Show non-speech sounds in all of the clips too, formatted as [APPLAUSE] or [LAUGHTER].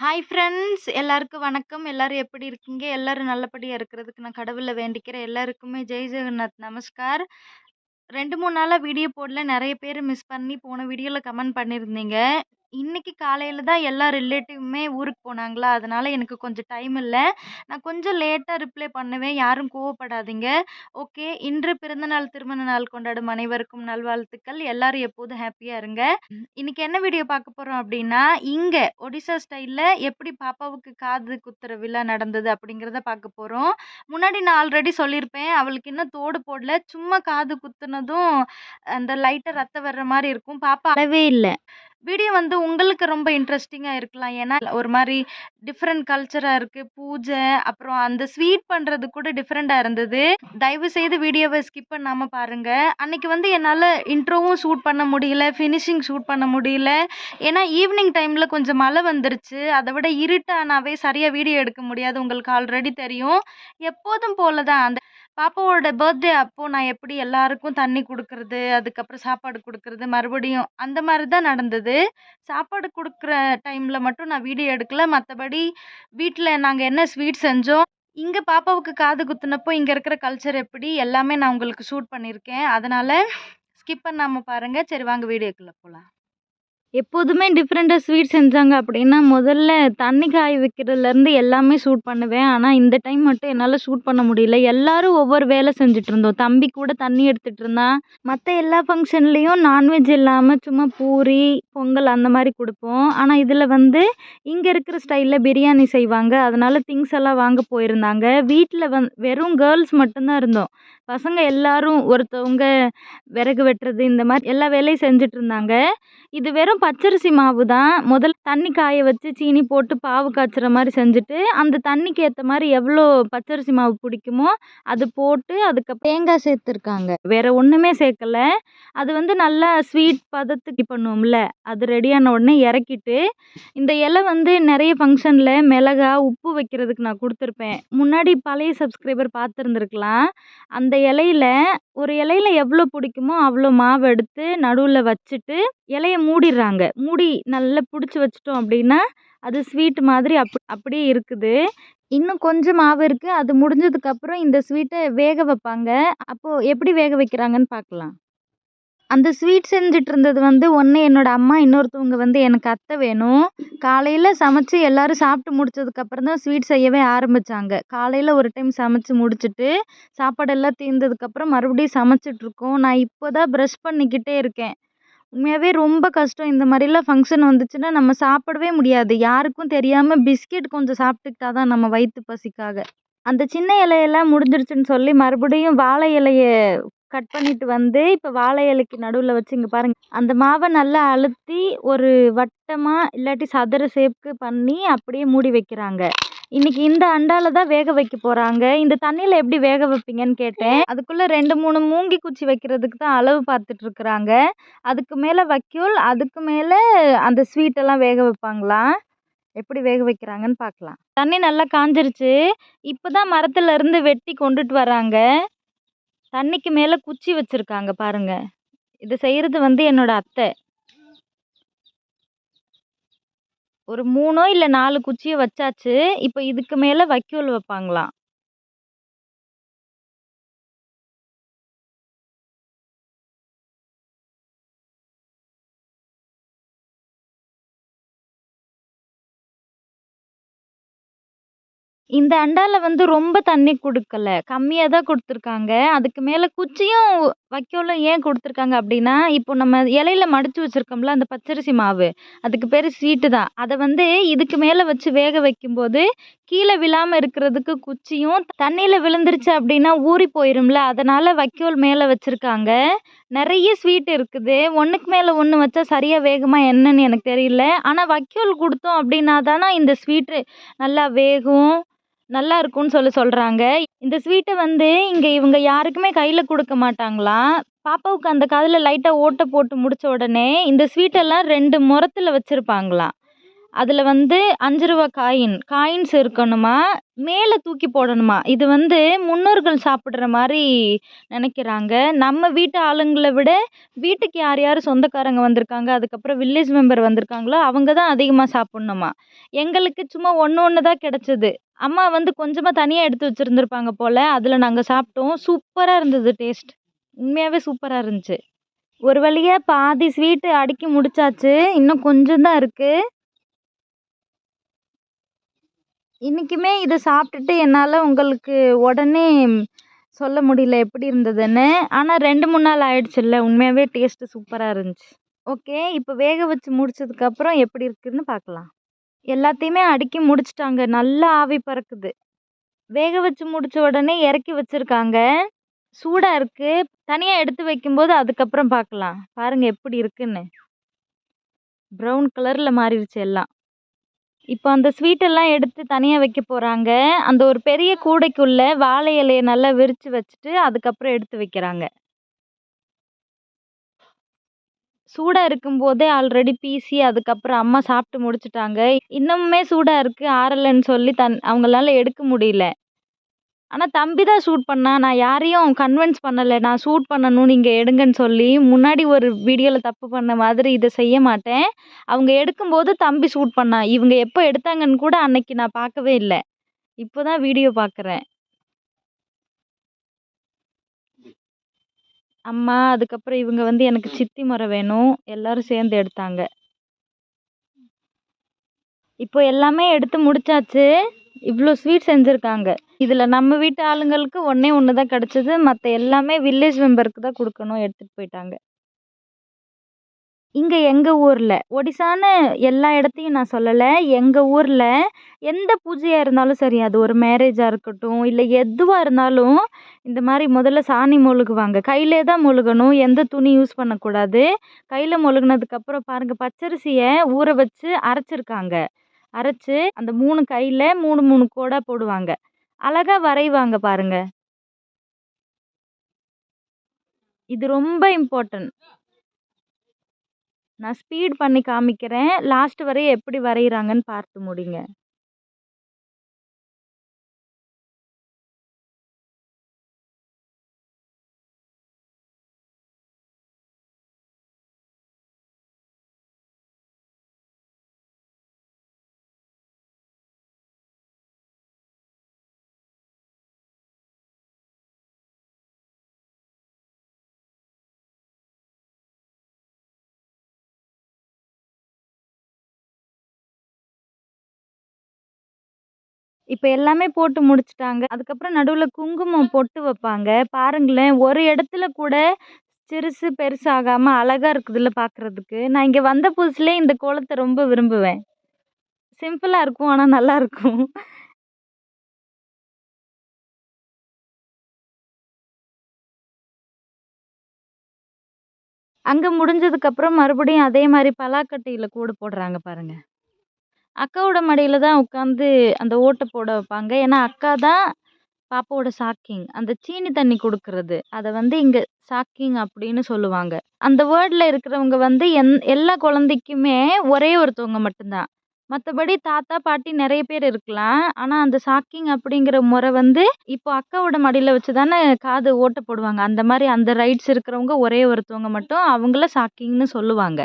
Hi friends எல்லாருக்கும் வணக்கம். எல்லாரும் எப்படி இருக்கீங்க? எல்லாரும் நல்லபடியாக இருக்கிறதுக்கு நான் கடவுளை வேண்டிக்கிறேன். எல்லாருக்குமே ஜெய் ஜெகநாத் நமஸ்கார். ரெண்டு மூணு நாளாக வீடியோ போடல. நிறைய பேர் மிஸ் பண்ணி போன வீடியோவில் கமெண்ட் பண்ணியிருந்தீங்க. இன்னைக்கு காலையில் தான் எல்லா ரிலேட்டிவுமே ஊருக்கு போனாங்களா? அதனால் எனக்கு கொஞ்சம் டைம் இல்லை. நான் கொஞ்சம் லேட்டாக ரிப்ளை பண்ணுவேன். யாரும் கோவப்படாதீங்க. ஓகே. இன்று பிறந்தநாள் திருமண நாள் கொண்டாடும் அனைவருக்கும் நல்வாழ்த்துக்கள். எல்லாரும் எப்போதும் ஹாப்பியாக இருங்க. இன்னைக்கு என்ன வீடியோ பார்க்க போகிறோம் அப்படின்னா இங்கே ஒடிசா ஸ்டைலில் எப்படி பாப்பாவுக்கு காது குத்துற விழா நடந்தது அப்படிங்கிறத பார்க்க போகிறோம் முன்னாடி நான் ஆல்ரெடி சொல்லியிருப்பேன். அவளுக்கு இன்னும் தோடு போடல. சும்மா காது குத்துனதும் அந்த லைட்டாக ரத்தம் வர்ற மாதிரி இருக்கும். பாப்பா அழவே இல்லை. வீடியோ வந்து உங்களுக்கு ரொம்ப இன்ட்ரெஸ்டிங்காக இருக்கலாம். ஏன்னா ஒரு மாதிரி டிஃப்ரெண்ட் கல்ச்சராக இருக்குது பூஜை அப்புறம் அந்த ஸ்வீட் பண்ணுறது கூட டிஃப்ரெண்ட்டாக இருந்தது. தயவு செய்து வீடியோவை ஸ்கிப் பண்ணாமல் பாருங்கள் அன்னைக்கு வந்து என்னால் இன்ட்ரோவும் ஷூட் பண்ண முடியல ஃபினிஷிங் ஷூட் பண்ண முடியல. ஏன்னா ஈவினிங் டைமில் கொஞ்சம் மழை வந்துருச்சு. அதை விட இருட்டானாவே சரியாக வீடியோ எடுக்க முடியாது. உங்களுக்கு ஆல்ரெடி தெரியும். எப்போதும் போல தான் அந்த பாப்பாவோட பர்த்டே அப்போது நான் எப்படி எல்லாருக்கும் தண்ணி கொடுக்கறது அதுக்கப்புறம் சாப்பாடு கொடுக்கறது மறுபடியும் அந்த மாதிரி தான் நடந்தது. சாப்பாடு கொடுக்குற டைமில் மட்டும் நான் வீடியோ எடுக்கல. மற்றபடி வீட்டில் நாங்கள் என்ன ஸ்வீட் செஞ்சோம் இங்கே பாப்பாவுக்கு காது குத்துனப்போ இங்கே இருக்கிற கல்ச்சர் எப்படி எல்லாமே நான் உங்களுக்கு ஷூட் பண்ணியிருக்கேன் அதனால் ஸ்கிப் பண்ணாமல் பாருங்கள் சரி வாங்க வீடியோக்குள்ளே போகலாம் எப்போதுமே டிஃப்ரெண்ட்டாக ஸ்வீட் செஞ்சாங்க அப்படின்னா முதல்ல தண்ணி காய வைக்கிறதுலேருந்து எல்லாமே ஷூட் பண்ணுவேன். ஆனால் இந்த டைம் மட்டும் என்னால் ஷூட் பண்ண முடியல. எல்லாரும் ஒவ்வொரு வேலை செஞ்சுட்டு இருந்தோம். தம்பி கூட தண்ணி எடுத்துகிட்டு இருந்தான். மற்ற எல்லா ஃபங்க்ஷன்லேயும் நான்வெஜ் இல்லாமல் சும்மா பூரி பொங்கல் அந்த மாதிரி கொடுப்போம். ஆனால் இதில் வந்து இங்கே இருக்கிற ஸ்டைலில் பிரியாணி செய்வாங்க. அதனால் திங்ஸ் எல்லாம் வாங்க போயிருந்தாங்க. வீட்டில் வந் வெறும் கேர்ள்ஸ் மட்டும்தான் இருந்தோம். பசங்க எல்லாரும் ஒருத்தவங்க விறகு வெட்டுறது இந்த மாதிரி எல்லா வேலையும் செஞ்சுட்டு இருந்தாங்க. இது வெறும் பச்சரிசி மாவு தான் முதல்ல தண்ணி காய வச்சு சீனி போட்டு பாவு காய்ச்சுற மாதிரி செஞ்சுட்டு அந்த தண்ணிக்கு ஏற்ற மாதிரி எவ்வளோ பச்சரிசி மாவு பிடிக்குமோ அது போட்டு அதுக்கப்புறம் தேங்காய் சேர்த்துருக்காங்க. வேற ஒன்றுமே சேர்க்கல. அது வந்து நல்லா ஸ்வீட் பதத்துக்கு பண்ணுவோம்ல அது ரெடியான உடனே இறக்கிட்டு இந்த இலை வந்து நிறைய ஃபங்க்ஷனில் மிளகா உப்பு வைக்கிறதுக்கு நான் கொடுத்துருப்பேன். முன்னாடி பழைய சப்ஸ்கிரைபர் பார்த்துருந்துருக்கலாம். அந்த இலையில ஒரு இலையில எவ்வளோ பிடிக்குமோ அவ்வளோ மாவு எடுத்து நடுவில் வச்சுட்டு இலைய மூடிடுறாங்க. மூடி நல்லா பிடிச்சி வச்சிட்டோம் அப்படின்னா அது ஸ்வீட்டு மாதிரி அப் அப்படியே இருக்குது. இன்னும் கொஞ்சம் மாவு இருக்குது அது முடிஞ்சதுக்கப்புறம் இந்த ஸ்வீட்டை வேக வைப்பாங்க. அப்போது எப்படி வேக வைக்கிறாங்கன்னு பார்க்கலாம். அந்த ஸ்வீட் செஞ்சுட்டு இருந்தது வந்து ஒன்று என்னோடய அம்மா இன்னொருத்தவங்க வந்து எனக்கு அத்தை வேணும். காலையில் சமைச்சு எல்லோரும் சாப்பிட்டு முடிச்சதுக்கப்புறம் தான் ஸ்வீட் செய்யவே ஆரம்பித்தாங்க காலையில் ஒரு டைம் சமைச்சு முடிச்சுட்டு சாப்பாடெல்லாம் தீர்ந்ததுக்கப்புறம் மறுபடியும் சமைச்சிட்ருக்கோம் நான் இப்போ தான் ப்ரஷ் பண்ணிக்கிட்டே இருக்கேன். உண்மையாகவே ரொம்ப கஷ்டம். இந்த மாதிரிலாம் ஃபங்க்ஷன் வந்துச்சுன்னா நம்ம சாப்பிடவே முடியாது. யாருக்கும் தெரியாமல் பிஸ்கெட் கொஞ்சம் சாப்பிட்டுக்கிட்டா தான் நம்ம வயிற்று பசிக்காக. அந்த சின்ன இலையெல்லாம் முடிஞ்சிருச்சுன்னு சொல்லி மறுபடியும் வாழை இலையை கட் பண்ணிட்டு வந்து இப்போ வாழை இலைக்கு நடுவில் வச்சு இங்கே பாருங்கள் அந்த மாவை நல்லா அழுத்தி ஒரு வட்டமாக இல்லாட்டி சதுர ஷேப்க்கு பண்ணி அப்படியே மூடி வைக்கிறாங்க. இன்னைக்கு இந்த அண்டால தான் வேக வைக்க போகிறாங்க இந்த தண்ணியில் எப்படி வேக வைப்பீங்கன்னு கேட்டேன். அதுக்குள்ளே ரெண்டு மூணு மூங்கி குச்சி வைக்கிறதுக்கு தான் அளவு பார்த்துட்டு இருக்கிறாங்க. அதுக்கு மேலே வைக்கோல் அதுக்கு மேலே அந்த ஸ்வீட்டெல்லாம் வேக வைப்பாங்களாம் எப்படி வேக வைக்கிறாங்கன்னு பார்க்கலாம். தண்ணி நல்லா காஞ்சிருச்சு. இப்போ தான் மரத்துல இருந்து வெட்டி கொண்டுட்டு வராங்க. தண்ணிக்கு மேலே குச்சி வச்சுருக்காங்க பாருங்க. இது செய்கிறது வந்து என்னோட அத்தை. ஒரு மூணோ இல்லை நாலு குச்சியோ வச்சாச்சு இப்போ இதுக்கு மேலே வைக்கோல் வைப்பாங்களாம் இந்த அண்டாவில் வந்து ரொம்ப தண்ணி கொடுக்கல. கம்மியாக தான் கொடுத்துருக்காங்க. அதுக்கு மேலே குச்சியும் வைக்கோலும் ஏன் கொடுத்துருக்காங்க அப்படின்னா இப்போ நம்ம இலையில மடித்து வச்சுருக்கோம்ல அந்த பச்சரிசி மாவு. அதுக்கு பேர் ஸ்வீட்டு தான். அதை வந்து இதுக்கு மேலே வச்சு வேக வைக்கும்போது கீழே விழாமல் இருக்கிறதுக்கு குச்சியும் தண்ணியில் விழுந்துருச்சு அப்படின்னா ஊறி போயிரும்ல அதனால் வைக்கோல் மேலே வச்சுருக்காங்க. நிறைய ஸ்வீட் இருக்குது. ஒன்றுக்கு மேலே ஒன்று வச்சா சரியாக வேகுமா என்னன்னு எனக்கு தெரியல. ஆனால் வைக்கோல் கொடுத்தோம் அப்படின்னா தானே இந்த ஸ்வீட்டு நல்லா வேகும். நல்லா இருக்கும்னு சொல்லி சொல்கிறாங்க இந்த ஸ்வீட்டை வந்து இங்கே இவங்க யாருக்குமே கையில் கொடுக்க மாட்டாங்களாம் பாப்பாவுக்கு அந்த காதில் லைட்டாக ஓட்டை போட்டு முடித்த உடனே இந்த ஸ்வீட்டெல்லாம் ரெண்டு முறத்தில் வச்சுருப்பாங்களாம் அதில் வந்து அஞ்சு ரூபா காயின் காயின்ஸ் இருக்கணுமா? மேலே தூக்கி போடணுமா? இது வந்து முன்னோர்கள் சாப்பிட்ற மாதிரி நினைக்கிறாங்க. நம்ம வீட்டு ஆளுங்களை விட வீட்டுக்கு யார் யார் சொந்தக்காரங்க வந்திருக்காங்க அதுக்கப்புறம் வில்லேஜ் மெம்பர் வந்திருக்காங்களோ அவங்க தான் அதிகமாக சாப்பிட்ணுமா? எங்களுக்கு சும்மா ஒன்று ஒன்று தான் கிடச்சிது. அம்மா வந்து கொஞ்சமாக தனியாக எடுத்து வச்சுருந்துருப்பாங்க போல். அதில் நாங்கள் சாப்பிட்டோம். சூப்பராக இருந்தது டேஸ்ட். உண்மையாகவே சூப்பராக இருந்துச்சு. ஒரு வழியாக பாதி ஸ்வீட்டு அடுக்கி முடிச்சாச்சு. இன்னும் கொஞ்சம் தான் இருக்குது இன்றைக்குமே இதை சாப்பிட்டுட்டு என்னால் உங்களுக்கு உடனே சொல்ல முடியல எப்படி இருந்ததுன்னு. ஆனால் ரெண்டு மூணு நாள் ஆயிடுச்சுல்ல. உண்மையாகவே டேஸ்ட்டு சூப்பராக இருந்துச்சு. ஓகே இப்போ வேக வச்சு முடிச்சதுக்கப்புறம் எப்படி இருக்குதுன்னு பார்க்கலாம். எல்லாத்தையுமே அடுக்கி முடிச்சிட்டாங்க. நல்லா ஆவி பறக்குது. வேக வச்சு முடிச்ச உடனே இறக்கி வச்சுருக்காங்க. சூடாக இருக்குது தனியாக எடுத்து வைக்கும்போது அதுக்கப்புறம் பார்க்கலாம். பாருங்கள் எப்படி இருக்குன்னு. ப்ரௌன் கலரில் மாறிடுச்சு எல்லாம். இப்போ அந்த ஸ்வீட்டெல்லாம் எடுத்து தனியாக வைக்க போகிறாங்க அந்த ஒரு பெரிய கூடைக்குள்ளே வாழை இலையை நல்லா விரித்து வச்சுட்டு அதுக்கப்புறம் எடுத்து வைக்கிறாங்க. சூடாக இருக்கும்போதே ஆல்ரெடி பீசி அதுக்கப்புறம் அம்மா சாப்பிட்டு முடிச்சுட்டாங்க. இன்னமுமே சூடாக இருக்குது ஆறலைன்னு சொல்லி தன் அவங்களால எடுக்க முடியல. ஆனால் தம்பி தான் ஷூட் பண்ணான் நான் யாரையும் கன்வின்ஸ் பண்ணலை. நான் ஷூட் பண்ணணும் நீங்கள் எடுங்கன்னு சொல்லி முன்னாடி ஒரு வீடியோவில் தப்பு பண்ண மாதிரி இதை செய்ய மாட்டேன். அவங்க எடுக்கும்போது தம்பி ஷூட் பண்ணான் இவங்க எப்போ எடுத்தாங்கன்னு கூட அன்னைக்கு நான் பார்க்கவே இல்லை. இப்போ தான் வீடியோ பார்க்குறேன். அம்மா அதுக்கப்புறம் இவங்க வந்து எனக்கு சித்தி முறை வேணும். எல்லாரும் சேர்ந்து எடுத்தாங்க. இப்போ எல்லாமே எடுத்து முடிச்சாச்சு. இவ்வளோ ஸ்வீட் செஞ்சுருக்காங்க. இதில் நம்ம வீட்டு ஆளுங்களுக்கு ஒன்றே ஒன்று தான் கிடச்சிது. மற்ற எல்லாமே வில்லேஜ் மெம்பருக்கு தான் கொடுக்கணும் எடுத்துகிட்டு போயிட்டாங்க. இங்கே எங்கள் ஊரில்? ஒடிசான்னு எல்லா இடத்தையும் நான் சொல்லலை. எங்கள் ஊரில் எந்த பூஜையாக இருந்தாலும் சரி அது ஒரு மேரேஜாக இருக்கட்டும் இல்லை எதுவாக இருந்தாலும் இந்த மாதிரி முதல்ல சாணி மொழுகுவாங்க. கையிலே தான் மொழுகணும் எந்த துணி யூஸ் பண்ணக்கூடாது. கையில் மொழுகுனதுக்கப்புறம் பாருங்கள் பச்சரிசியை ஊற வச்சு அரைச்சிருக்காங்க. அரைச்சி அந்த மூணு கையில் மூணு மூணு கோடாக போடுவாங்க. அழகாக வரைவாங்க பாருங்கள் இது ரொம்ப இம்பார்ட்டன்ட் நான் ஸ்பீட் பண்ணி காமிக்கிறேன். லாஸ்ட் வரையும் எப்படி வரைகிறாங்கன்னு பார்த்து முடிங்க இப்போ எல்லாமே போட்டு முடிச்சுட்டாங்க. அதுக்கப்புறம் நடுவில் குங்குமம் பொட்டு வைப்பாங்க. பாருங்களேன் ஒரு இடத்துல கூட சிறுசு பெருசாகாமல் அழகாக இருக்குதுல்ல பார்க்குறதுக்கு நான் இங்கே வந்த புதுசுலேயே இந்த கோலத்தை ரொம்ப விரும்புவேன். சிம்பிளாக இருக்கும் ஆனால் நல்லாயிருக்கும் அங்கே முடிஞ்சதுக்கப்புறம் மறுபடியும் அதே மாதிரி பலாக்கட்டையில் கூடு போடுறாங்க பாருங்கள் அக்காவோட மடியில் தான் உட்காந்து அந்த ஓட்டை போட வைப்பாங்க. ஏன்னா அக்கா தான் பாப்பாவோட சாக்கிங் அந்த சீனி தண்ணி கொடுக்கறது. அதை வந்து இங்கே சாக்கிங் அப்படின்னு சொல்லுவாங்க. அந்த வேர்டில் இருக்கிறவங்க வந்து எந் எல்லா குழந்தைக்குமே ஒரே ஒருத்தவங்க மட்டும்தான். மற்றபடி தாத்தா பாட்டி நிறைய பேர் இருக்கலாம். ஆனால் அந்த சாக்கிங் அப்படிங்கிற முறை வந்து இப்போ அக்காவோட மடியில் வச்சு தானே காது ஓட்டை போடுவாங்க. அந்த மாதிரி அந்த ரைட்ஸ் இருக்கிறவங்க ஒரே ஒருத்தவங்க மட்டும் அவங்கள சாக்கிங்னு சொல்லுவாங்க.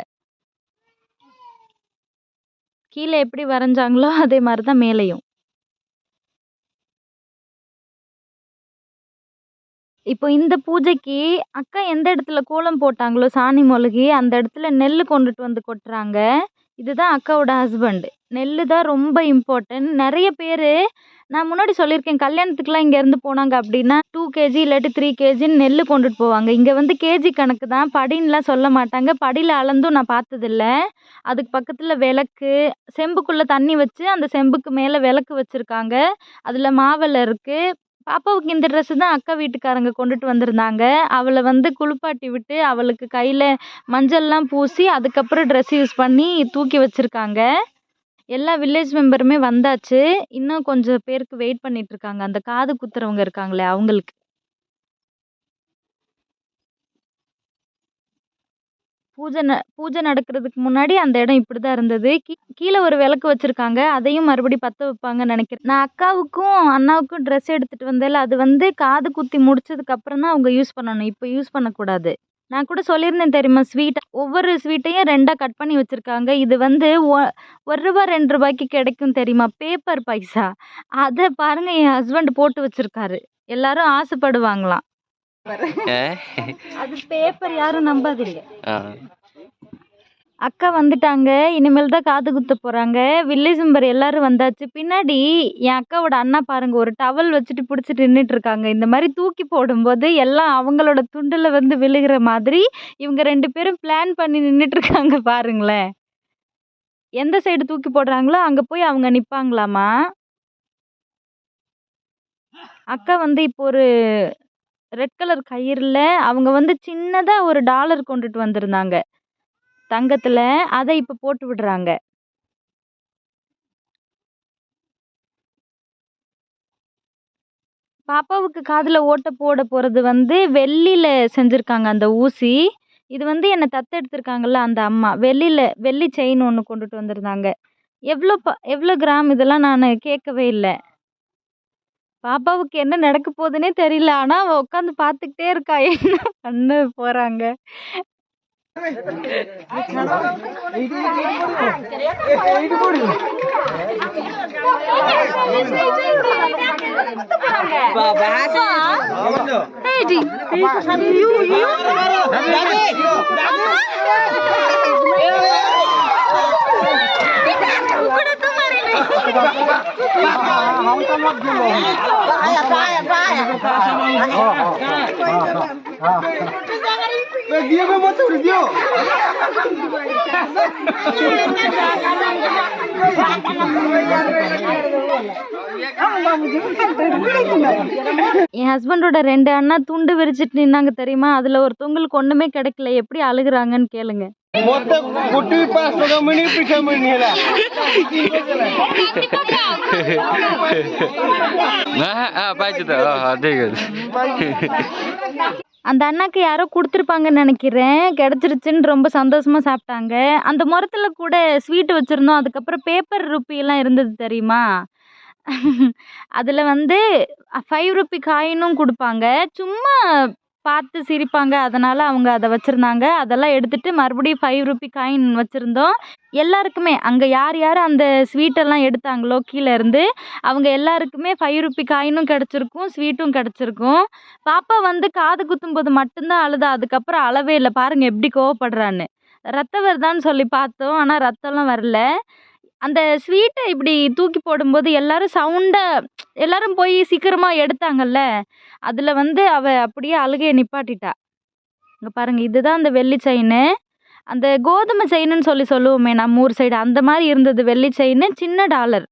கீழே எப்படி வரைஞ்சாங்களோ அதே மாதிரி தான் மேலேயும். இப்போ இந்த பூஜைக்கு அக்கா எந்த இடத்துல கோலம் போட்டாங்களோ சாணி மொழுகி அந்த இடத்துல நெல் கொண்டுட்டு வந்து கொட்டுறாங்க. இதுதான் அக்காவோட ஹஸ்பண்ட் நெல் தான் ரொம்ப இம்பார்ட்டன்ட் நிறைய பேர் நான் முன்னாடி சொல்லியிருக்கேன் கல்யாணத்துக்குலாம் இங்கேருந்து போனாங்க அப்படின்னா டூ கேஜி இல்லாட்டி த்ரீ கேஜின்னு நெல் கொண்டுட்டு போவாங்க. இங்கே வந்து கேஜி கணக்கு தான். படின்னுலாம் சொல்ல மாட்டாங்க. படியில் அளந்தும் நான் பார்த்ததில்ல. அதுக்கு பக்கத்தில் விளக்கு செம்புக்குள்ளே தண்ணி வச்சு அந்த செம்புக்கு மேலே விளக்கு வச்சுருக்காங்க. அதில் மாவிளை இருக்குது பாப்பாவுக்கு இந்த ட்ரெஸ்ஸு தான் அக்கா வீட்டுக்காரங்க கொண்டுட்டு வந்திருந்தாங்க. அவளை வந்து குளிப்பாட்டி விட்டு அவளுக்கு கையில் மஞ்சள்லாம் பூசி அதுக்கப்புறம் ட்ரெஸ் யூஸ் பண்ணி தூக்கி வச்சுருக்காங்க. எல்லா வில்லேஜ் மெம்பருமே வந்தாச்சு. இன்னும் கொஞ்சம் பேருக்கு வெயிட் பண்ணிகிட்ருக்காங்க அந்த காது குத்துறவங்க இருக்காங்களே அவங்களுக்கு. பூஜை ந பூஜை நடக்கிறதுக்கு முன்னாடி அந்த இடம் இப்படி தான் இருந்தது. கீ கீழே ஒரு விளக்கு வச்சுருக்காங்க. அதையும் மறுபடி பற்ற வைப்பாங்கன்னு நினைக்கிறேன். நான் அக்காவுக்கும் அண்ணாவுக்கும் ட்ரெஸ் எடுத்துகிட்டு வந்தேன்ல அது வந்து காது குத்தி முடிச்சதுக்கப்புறம் தான் அவங்க யூஸ் பண்ணணும். இப்போ யூஸ் பண்ணக்கூடாது. நான் கூட சொல்லியிருந்தேன் தெரியுமா ஸ்வீட் ஒவ்வொரு ஸ்வீட்டையும் ரெண்டாக கட் பண்ணி வச்சுருக்காங்க. இது வந்து ஒ ஒரு ரூபா ரெண்டு ரூபாய்க்கு கிடைக்கும் தெரியுமா? பேப்பர் பைசா. அதை பாருங்கள் என் ஹஸ்பண்ட் போட்டு வச்சுருக்காரு. எல்லாரும் ஆசைப்படுவாங்களாம். அது பேப்பர் யாரும் நம்பாதீங்க அக்கா வந்துட்டாங்க. இனிமேல் தான் காது குத்த போகிறாங்க வில்லிசம்பர் எல்லாரும் வந்தாச்சு. பின்னாடி என் அக்காவோட அண்ணா பாருங்க ஒரு டவல் வச்சுட்டு பிடிச்சிட்டு நின்றுட்டு இருக்காங்க இந்த மாதிரி தூக்கி போடும்போது எல்லாம் அவங்களோட துண்டில் வந்து விழுகிற மாதிரி இவங்க ரெண்டு பேரும் பிளான் பண்ணி நின்றுட்டு இருக்காங்க பாருங்களேன். எந்த சைடு தூக்கி போடுறாங்களோ அங்கே போய் அவங்க நிற்பாங்களாமா அக்கா வந்து இப்போ ஒரு ரெட் கலர் கயிறில் அவங்க வந்து சின்னதாக ஒரு டாலர் கொண்டுட்டு வந்திருந்தாங்க. தங்கத்தில் அதை இப்போ போட்டு விடுறாங்க. பாப்பாவுக்கு காதில் ஓட்டை போட போகிறது வந்து வெள்ளியில் செஞ்சுருக்காங்க அந்த ஊசி. இது வந்து என்னை தத்தெடுத்திருக்காங்கல்ல அந்த அம்மா. வெள்ளியில் வெள்ளி செயின் ஒன்று கொண்டுட்டு வந்திருந்தாங்க. எவ்வளோ ப எவ்வளோ கிராம் இதெல்லாம் நான் கேட்கவே இல்லை. பாப்பாவுக்கு என்ன நடக்க போகுதுன்னே தெரியல ஆனால் அவள் உட்காந்து பார்த்துக்கிட்டே இருக்கா என்ன பண்ண போகிறாங்க என் ஹஸ்பண்டோட ரெண்டு அண்ணா துண்டு விரிச்சிட்டு நின்னாங்க தெரியுமா? அதுல ஒருத்தவங்களுக்கு ஒண்ணுமே கிடைக்கல. எப்படி அழுகுறாங்கன்னு கேளுங்க. மொத்த குட்டி பாசக மணி பிச்ச மணி அந்த அண்ணாக்கு யாரோ கொடுத்துருப்பாங்கன்னு நினைக்கிறேன். கிடச்சிருச்சுன்னு ரொம்ப சந்தோஷமா சாப்பிட்டாங்க. அந்த முரத்தில் கூட ஸ்வீட் வச்சிருந்தோம். அதுக்கப்புறம் பேப்பர் ருப்பியெல்லாம் இருந்தது தெரியுமா? அதில் வந்து ஃபைவ் ருப்பி காயினும் கொடுப்பாங்க. சும்மா பார்த்து சிரிப்பாங்க. அதனால் அவங்க அதை வச்சுருந்தாங்க. அதெல்லாம் எடுத்துகிட்டு மறுபடியும் ஃபைவ் ருப்பி காயின் வச்சுருந்தோம். எல்லாருக்குமே அங்கே யார் யார் அந்த ஸ்வீட்டெல்லாம் எடுத்தாங்களோ கீழேருந்து அவங்க எல்லாருக்குமே ஃபைவ் ருப்பி காயினும் கிடச்சிருக்கும் ஸ்வீட்டும் கிடச்சிருக்கும். பாப்பா வந்து காது குத்தும்போது மட்டும்தான் அழுதா அதுக்கப்புறம் அளவே இல்லை. பாருங்கள் எப்படி கோவப்படுறான்னு. ரத்தம் வருதான்னு சொல்லி பார்த்தோம் ஆனால் ரத்தம்லாம் வரல. அந்த ஸ்வீட்டை இப்படி தூக்கி போடும்போது எல்லாரும் சவுண்டாக எல்லாரும் போய் சீக்கிரமாக எடுத்தாங்கல்ல. அதில் வந்து அவள் அப்படியே அழுகையை நிப்பாட்டிட்டா. இங்கே பாருங்கள் இதுதான் அந்த வெள்ளி செயின் அந்த கோதுமை செயின்னு சொல்லி சொல்லுவோமே நம்ம ஊர் சைடு அந்த மாதிரி இருந்தது வெள்ளி செயின் சின்ன டாலர்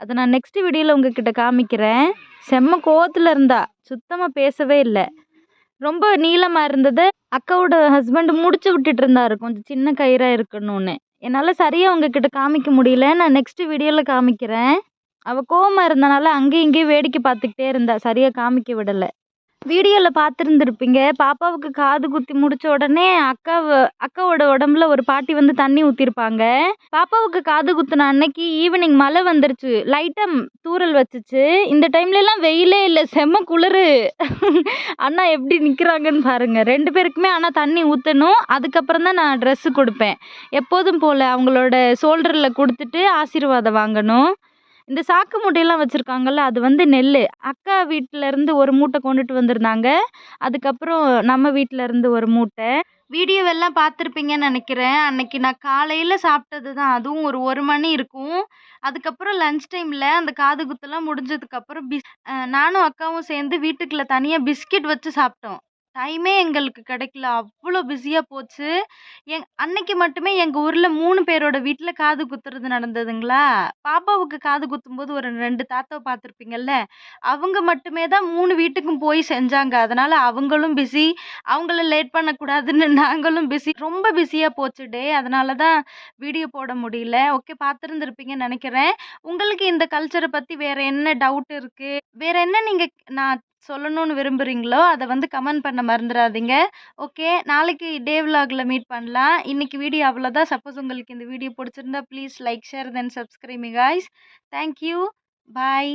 அதை நான் நெக்ஸ்ட் வீடியோவில் உங்ககிட்ட காமிக்கிறேன். செம்ம கோவத்தில் இருந்தா சுத்தமாக பேசவே இல்லை. ரொம்ப நீளமாக இருந்தது. அக்காவோட ஹஸ்பண்ட் முடிச்சு விட்டுட்டு இருந்தாரு கொஞ்சம் சின்ன கயிறாக இருக்கணும்னு. என்னால் சரியாக உங்ககிட்ட காமிக்க முடியல. நான் நெக்ஸ்ட் வீடியோவில் காமிக்கிறேன். அவள் கோவமாக இருந்தனால அங்கேயும் இங்கேயும் வேடிக்கை பார்த்துக்கிட்டே இருந்தா. சரியாக காமிக்க விடலை. வீடியோவில் பார்த்துருந்துருப்பீங்க. பாப்பாவுக்கு காது குத்தி முடிச்ச உடனே அக்காவை அக்காவோட உடம்புல ஒரு பாட்டி வந்து தண்ணி ஊற்றிருப்பாங்க பாப்பாவுக்கு காது குத்துன அன்னைக்கு ஈவினிங் மழை வந்துருச்சு. லைட்டாக தூறல் வச்சுச்சு. இந்த டைம்லலாம் வெயிலே இல்லை. செம்ம குளிரு. அண்ணா எப்படி நிற்கிறாங்கன்னு பாருங்கள் ரெண்டு பேருக்குமே ஆனால் தண்ணி ஊற்றணும் அதுக்கப்புறம் தான் நான் ட்ரெஸ்ஸு கொடுப்பேன். எப்போதும் போல் அவங்களோட ஷோல்டரில் கொடுத்துட்டு ஆசீர்வாதம் வாங்கணும். இந்த சாக்கு மூட்டையெல்லாம் வச்சுருக்காங்கல்ல அது வந்து நெல் அக்கா வீட்டில் இருந்து ஒரு மூட்டை கொண்டுட்டு வந்திருந்தாங்க. அதுக்கப்புறம் நம்ம வீட்டில் இருந்து ஒரு மூட்டை. வீடியோவெல்லாம் பார்த்துருப்பீங்கன்னு நினைக்கிறேன். அன்னைக்கு நான் காலையில் சாப்பிட்டது தான் அதுவும் ஒரு ஒரு மணி இருக்கும். அதுக்கப்புறம் லஞ்ச் டைமில் அந்த காது குத்தெல்லாம் முடிஞ்சதுக்கப்புறம் பிஸ் நானும் அக்காவும் சேர்ந்து வீட்டுக்குள்ளே தனியாக பிஸ்கெட் வச்சு சாப்பிட்டோம். டைமே எங்களுக்கு கிடைக்கல. அவ்வளோ பிஸியாக போச்சு. எங் அன்னைக்கு மட்டுமே எங்கள் ஊரில் மூணு பேரோட வீட்டில் காது குத்துறது நடந்ததுங்களா? பாப்பாவுக்கு காது குத்தும்போது ஒரு ரெண்டு தாத்தாவை பார்த்துருப்பீங்கல்ல அவங்க மட்டுமே தான் மூணு வீட்டுக்கும் போய் செஞ்சாங்க. அதனால் அவங்களும் பிஸி. அவங்கள லேட் பண்ணக்கூடாதுன்னு [LAUGHS] நாங்களும் பிஸி. ரொம்ப பிஸியாக போச்சு டே. அதனால தான் வீடியோ போட முடியல. ஓகே பார்த்துருந்துருப்பீங்கன்னு நினைக்கிறேன். உங்களுக்கு இந்த கல்ச்சரை பற்றி வேறு என்ன டவுட் இருக்குது வேறு என்ன நீங்கள் நான் சொல்லணும்னு விரும்புகிறீங்களோ அதை வந்து கமெண்ட் பண்ண மறந்துடாதீங்க ஓகே நாளைக்கு டே விலாகில் மீட் பண்ணலாம். இன்றைக்கி வீடியோ அவ்வளோதான் சப்போஸ் உங்களுக்கு இந்த வீடியோ பிடிச்சிருந்தா please like share then subscribing guys guys thank you bye